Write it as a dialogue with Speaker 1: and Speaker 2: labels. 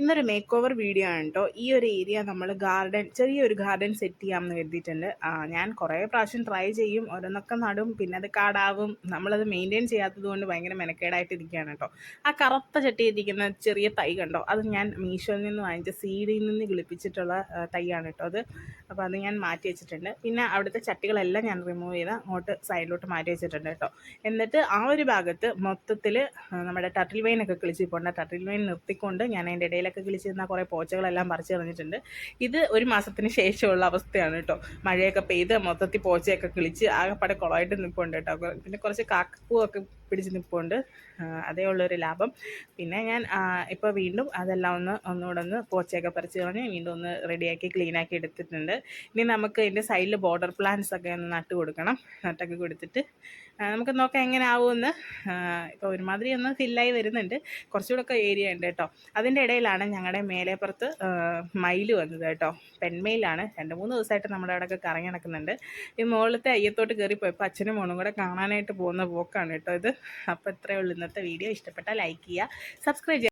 Speaker 1: ഇന്നൊരു make over video ആണ് കേട്ടോ ഈ ഒരു ഏരിയ നമ്മൾ ഗാർഡൻ ചെറിയൊരു ഗാർഡൻ സെറ്റ് ചെയ്യാമെന്ന് കരുതിയിട്ടുണ്ട്. ഞാൻ കുറേ പ്രാവശ്യം ട്രൈ ചെയ്യും. ഓരോന്നൊക്കെ നടും. പിന്നെ അത് കാടാവും. നമ്മളത് മെയിന്റെയിൻ ചെയ്യാത്തത് കൊണ്ട് ഭയങ്കര മെനക്കേടായിട്ട് ഇരിക്കുകയാണ് കേട്ടോ. ആ കറുത്ത ചട്ടിയിരിക്കുന്ന ചെറിയ തൈ കണ്ടോ? അത് ഞാൻ മീഷോയിൽ നിന്ന് വാങ്ങിച്ച സീഡിൽ നിന്ന് കിളിപ്പിച്ചിട്ടുള്ള തൈയാണ് കേട്ടോ അത്. അപ്പോൾ അത് ഞാൻ മാറ്റി വെച്ചിട്ടുണ്ട്. പിന്നെ അവിടുത്തെ ചട്ടികളെല്ലാം ഞാൻ റിമൂവ് ചെയ്ത് അങ്ങോട്ട് സൈഡിലോട്ട് മാറ്റി വെച്ചിട്ടുണ്ട് കേട്ടോ. എന്നിട്ട് ആ ഒരു ഭാഗത്ത് മൊത്തത്തിൽ നമ്മുടെ ടട്ടിൽ വെയിനൊക്കെ കിളിച്ചിപ്പോണ്ട് ടട്ടിൽ വെയിൻ നിർത്തിക്കൊണ്ട് ഞാൻ അതിന്റെ ഇടയിലൊക്കെ കിളിച്ചിരുന്ന കുറേ പോച്ചകളെല്ലാം പറിച്ചു കളഞ്ഞിട്ടുണ്ട്. ഇത് ഒരു മാസത്തിന് ശേഷമുള്ള അവസ്ഥയാണ് കേട്ടോ മഴയൊക്കെ പെയ്ത് മൊത്തത്തിൽ പോച്ചയൊക്കെ കിളിച്ച് ആകെപ്പാടെ കുളമായിട്ട് നിൽപ്പുണ്ട് കേട്ടോ പിന്നെ കുറച്ച് കാക്കപ്പൂവൊക്കെ പിടിച്ച് നിൽപ്പുണ്ട്. അതേ ഉള്ളൊരു ലാഭം. പിന്നെ ഞാൻ ഇപ്പോൾ വീണ്ടും അതെല്ലാം ഒന്ന് ഒന്നുകൂടെ ഒന്ന് പോച്ചയൊക്കെ പറിച്ച് കളഞ്ഞ് വീണ്ടും ഒന്ന് റെഡിയാക്കി ക്ലീനാക്കി എടുത്തിട്ടുണ്ട്. ഇനി നമുക്ക് ഇതിന്റെ സൈഡിൽ ബോർഡർ പ്ലാന്റ്സ് ഒക്കെ ഒന്ന് നട്ട് കൊടുക്കണം. നട്ടൊക്കെ കൊടുത്തിട്ട് നമുക്ക് നോക്കാം എങ്ങനെ ആവുമെന്ന് ഇപ്പോൾ ഒരുമാതിരി ഒന്ന് ഫില്ലായി വരുന്നുണ്ട്. കുറച്ചുകൂടെ ഒക്കെ ഏരിയ ഉണ്ട് കേട്ടോ അതിന്റെ ഇടയിലാണ് ഞങ്ങളുടെ മേലേപ്പുറത്ത് മയിൽ വന്നത് കേട്ടോ. പെൺമയിലാണ്. രണ്ട് മൂന്ന് ദിവസമായിട്ട് നമ്മുടെ അവിടെയൊക്കെ കറങ്ങി നടക്കുന്നുണ്ട്. ഈ മുകളിലത്തെ അയ്യത്തോട്ട് കയറിപ്പോയപ്പോൾ അച്ഛനും മോളും കൂടെ കാണാനായിട്ട് പോകുന്ന പോക്കാണ് കേട്ടോ ഇത്. അപ്പോൾ ഇത്രയേ ഉള്ളൂ ഇന്നത്തെ വീഡിയോ. ഇഷ്ടപ്പെട്ടാൽ ലൈക്ക് ചെയ്യുക സബ്സ്ക്രൈബ് ചെയ്യുക